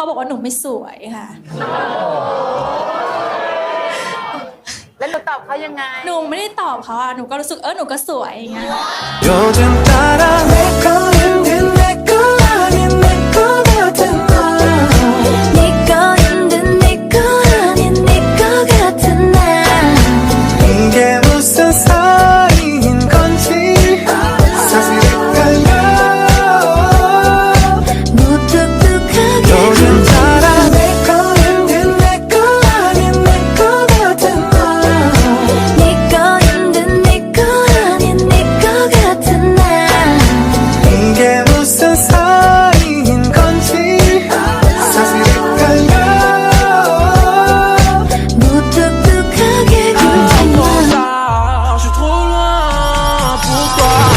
เขาบอกว่าหนูไม่สวยค่ะ แล้วหนูตอบเขายังไง หนูไม่ได้ตอบเขาอะ หนูก็รู้สึกเออหนูก็สวยอย่างเงี้ย história.